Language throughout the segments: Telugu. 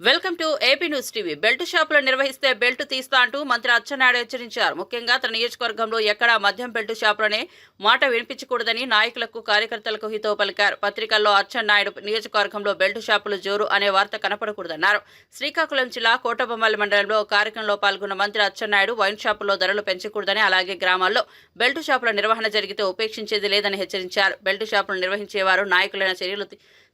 Welcome to AP news TV. Belt షాపులు నిర్వహిస్తే బెల్ట్ తీస్తా అంటూ మంత్రి అచ్చెన్నాయుడు హెచ్చరించారు. ముఖ్యంగా తన నియోజకవర్గంలో ఎక్కడా మద్యం బెల్ట్ షాపులనే మాట వినిపించకూడదని నాయకులకు కార్యకర్తలకు హితవు పలికారు. పత్రికల్లో అచ్చెన్నాయుడు నియోజకవర్గంలో బెల్ట్ షాపులు జోరు అనే వార్త కనపడకూడదన్నారు. శ్రీకాకుళం జిల్లా కోటబొమ్మల మండలంలో కార్యక్రమంలో పాల్గొన్న మంత్రి అచ్చెన్నాయుడు వైన్ షాపుల్లో ధరలు పెంచకూడదని అలాగే గ్రామాల్లో బెల్ట్ షాపుల నిర్వహణ జరిగితే ఉపేక్షించేది లేదని హెచ్చరించారు. బెల్ట్ షాపులు నిర్వహించేవారు నాయకులైన చర్యలు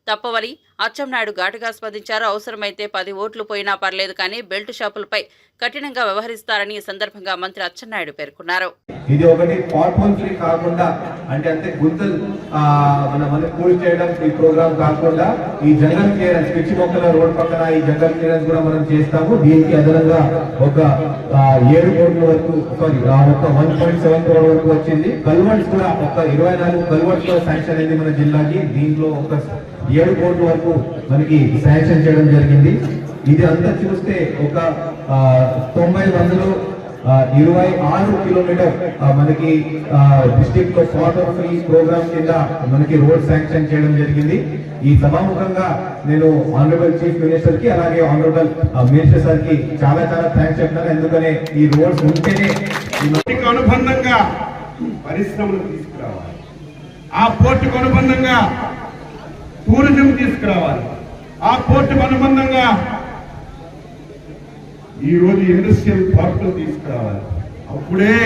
తప్పవని అచ్చెన్నాయుడు ఘాటుగా స్పందించారు. అవసరమైతే పది ఓట్లు పోయినా పర్లేదు కానీ బెల్ట్ షాపులపై కఠినంగా వ్యవహరిస్తారని ఈ సందర్భంగా మంత్రి అచ్చెన్నాయుడు పేర్కొన్నారు. ఇది ఒకటి పాట్ ఫ్రీ కాకుండా అంటే అంతే గుంతలు మన మన పూల్ చేయడం ఈ ప్రోగ్రామ్ కాకుండా ఈ జంగల్ క్లియరెన్స్ పిచ్చి మొక్కల రోడ్ పక్కన ఈ జంగల్ క్లియరెన్స్ కూడా మనం చేస్తాము. దీనికి అదనంగా ఒక ఏడు కోట్ల వరకు సారీ ఒక వన్ పాయింట్ సెవెన్ క్రోడ్ వరకు వచ్చింది. కల్వర్ట్స్ కూడా ఒక ఇరవై నాలుగు కల్వర్ట్స్లో శాంక్షన్ అయింది మన జిల్లాకి. దీంట్లో ఒక ఏడు కోట్ల వరకు మనకి శాంక్షన్ చేయడం జరిగింది. ఇది అంతా చూస్తే ఒక తొంభై వందలు ఇరవై ఆరు కిలోమీటర్ మనకి డిస్ట్రిక్ట్లో వాటర్ ఫ్రీ ప్రోగ్రామ్ కింద మనకి రోడ్ శాంక్షన్ చేయడం జరిగింది. ఈ సభాముఖంగా నేను ఆనరబుల్ చీఫ్ మినిస్టర్కి అలాగే ఆనరబుల్ మినిస్టర్ సార్కి చాలా చాలా థ్యాంక్స్ చెప్తాను. ఎందుకనే ఈ రోడ్స్ ఉంటేనే అనుబంధంగా పరిశ్రమలు తీసుకురావాలి. ఆ పోర్టుకు అనుబంధంగా టూరిజం తీసుకురావాలి. ఆ పోర్టుకు అనుబంధంగా ఈ రోజు ఇండస్ట్రియల్ పార్కులు తీసుకురావాలి. అప్పుడే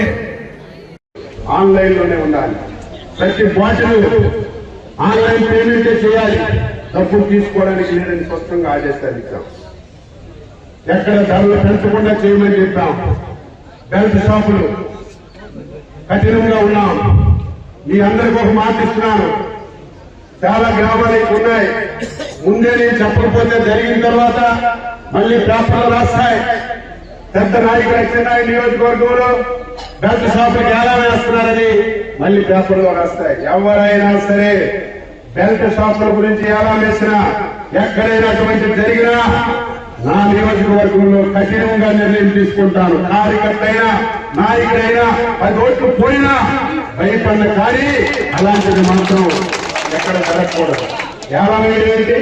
ఆన్లైన్లోనే ఉండాలి. ప్రతి బాటిల్ ఆన్లైన్ పేమెంటే చేయాలి. డబ్బులు తీసుకోవడానికి లేదని స్పష్టంగా ఆదేశాలు ఇచ్చాం. ఎక్కడ ధరలు పెంచకుండా చేయమని చెప్పాం. బెల్ట్ షాపులు కఠినంగా ఉన్నాం. మీ అందరికి ఒక మాట ఇస్తున్నాను. చాలా గ్రామాలు ఉన్నాయి ముందే నేను చెప్పకపోతే జరిగిన తర్వాత మళ్ళీ పేపర్లు రాస్తాయి. పెద్ద నాయకులు అచ్చెన్నాయి నియోజకవర్గంలో బెల్ట్ షాపులకు ఎలా వేస్తున్నారని మళ్ళీ పేపర్లో రాస్తాయి. ఎవరైనా సరే బెల్ట్ షాపుల గురించి ఎలా వేసినా ఎక్కడైనా అటువంటి జరిగినా నా నియోజకవర్గంలో కఠినంగా నిర్ణయం తీసుకుంటాను. కార్యకర్త అయినా నాయకుడైనా పది ఓట్లు పోయినా భయపడిన కానీ అలాంటిది మాత్రం ఎక్కడ జరగకూడదు. ఎలా వేయడం ఏంటి